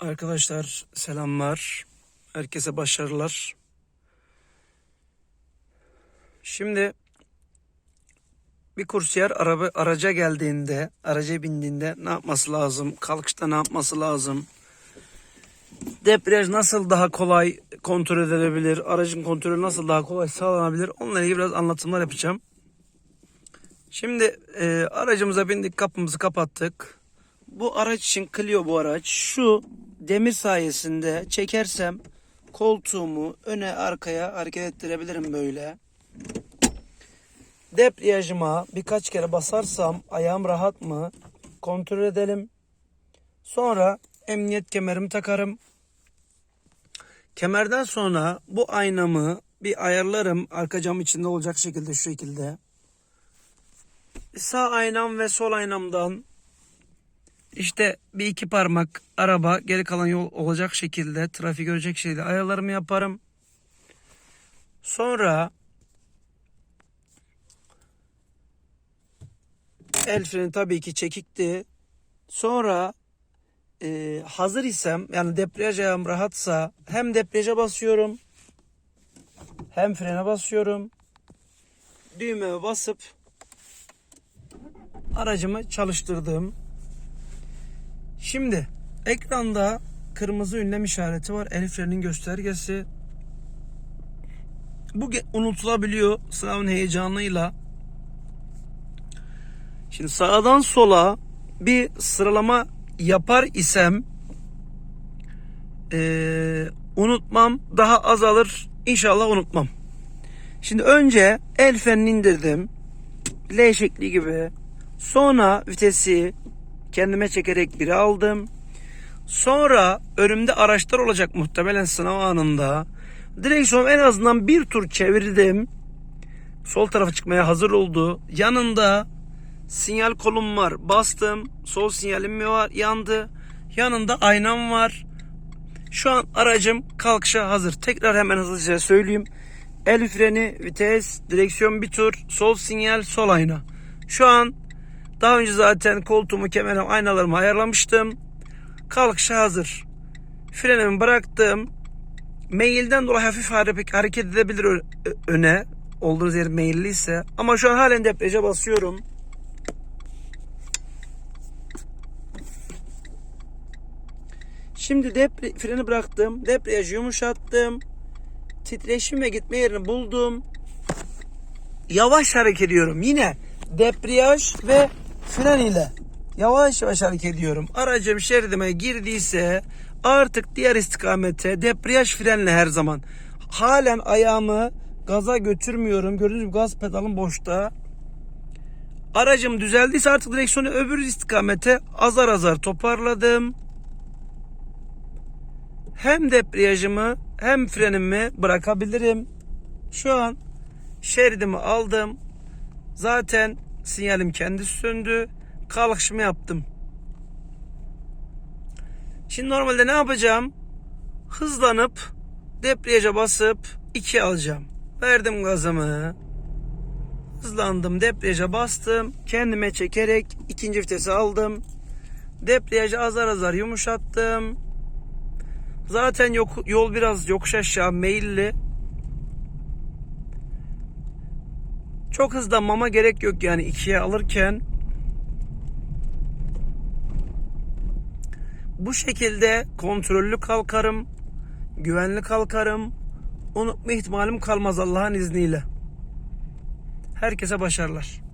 Arkadaşlar selamlar. Herkese başarılar. Şimdi bir kursiyer araba araca geldiğinde, araca bindiğinde ne yapması lazım? Kalkışta ne yapması lazım? Debriyaj nasıl daha kolay kontrol edilebilir? Aracın kontrolü nasıl daha kolay sağlanabilir? Onunla ilgili biraz anlatımlar yapacağım. Şimdi e, aracımıza bindik, kapımızı kapattık. Bu araç için Clio bu araç. Şu demir sayesinde çekersem koltuğumu öne arkaya hareket ettirebilirim böyle. Debriyajıma birkaç kere basarsam ayağım rahat mı kontrol edelim. Sonra emniyet kemerimi takarım. Kemerden sonra bu aynamı bir ayarlarım arka cam içinde olacak şekilde şu şekilde. Sağ aynam ve sol aynamdan işte bir iki parmak araba geri kalan yol olacak şekilde trafik görecek şekilde ayarlarımı yaparım. Sonra el freni tabii ki çekikti. Sonra e, hazır isem yani debriyaj ayağım rahatsa hem debriyaja basıyorum hem frene basıyorum. Düğmeye basıp aracımı çalıştırdım. Şimdi ekranda kırmızı ünlem işareti var. El frenin göstergesi. Bu unutulabiliyor sınavın heyecanıyla. Şimdi sağdan sola bir sıralama yapar isem eee, unutmam daha azalır. İnşallah unutmam. Şimdi önce el frenini indirdim. L şekli gibi. Sonra vitesi kendime çekerek biri aldım. Sonra önümde araçlar olacak muhtemelen sınav anında. Direksiyon en azından bir tur çevirdim. Sol tarafa çıkmaya hazır oldu. Yanında sinyal kolum var. Bastım. Sol sinyalim mi var? Yandı. Yanında aynam var. Şu an aracım kalkışa hazır. Tekrar hemen hızlıca söyleyeyim. El freni, vites, direksiyon bir tur, sol sinyal, sol ayna. Şu an daha önce zaten koltuğumu, kemerim, aynalarımı ayarlamıştım. Kalkışa hazır. Frenimi bıraktım. Mailden dolayı hafif hare- hareket edebilir öne. Olduğunuz yer meyilliyse. Ama şu an halen depreja basıyorum. Şimdi depre, freni bıraktım. Debriyajı yumuşattım. Titreşim ve gitme yerini buldum. Yavaş hareket ediyorum. Yine debriyaj ve fren ile yavaş yavaş hareket ediyorum. Aracım şeridime girdiyse artık diğer istikamete debriyaj frenle her zaman. Halen ayağımı gaza götürmüyorum. Gördüğünüz gibi gaz pedalım boşta. Aracım düzeldiyse artık direksiyonu öbür istikamete azar azar toparladım. Hem debriyajımı hem frenimi bırakabilirim. Şu an şeridimi aldım. Zaten sinyalim kendisi söndü. Kalkışımı yaptım. Şimdi normalde ne yapacağım? Hızlanıp debriyaja basıp 2 alacağım. Verdim gazımı. Hızlandım, debriyaja bastım. Kendime çekerek ikinci vitesi aldım. Debriyajı azar azar yumuşattım. Zaten yok, yol biraz yokuş aşağı meyilli. Çok hızlanmama gerek yok yani ikiye alırken. Bu şekilde kontrollü kalkarım. Güvenli kalkarım. Unutma ihtimalim kalmaz Allah'ın izniyle. Herkese başarılar.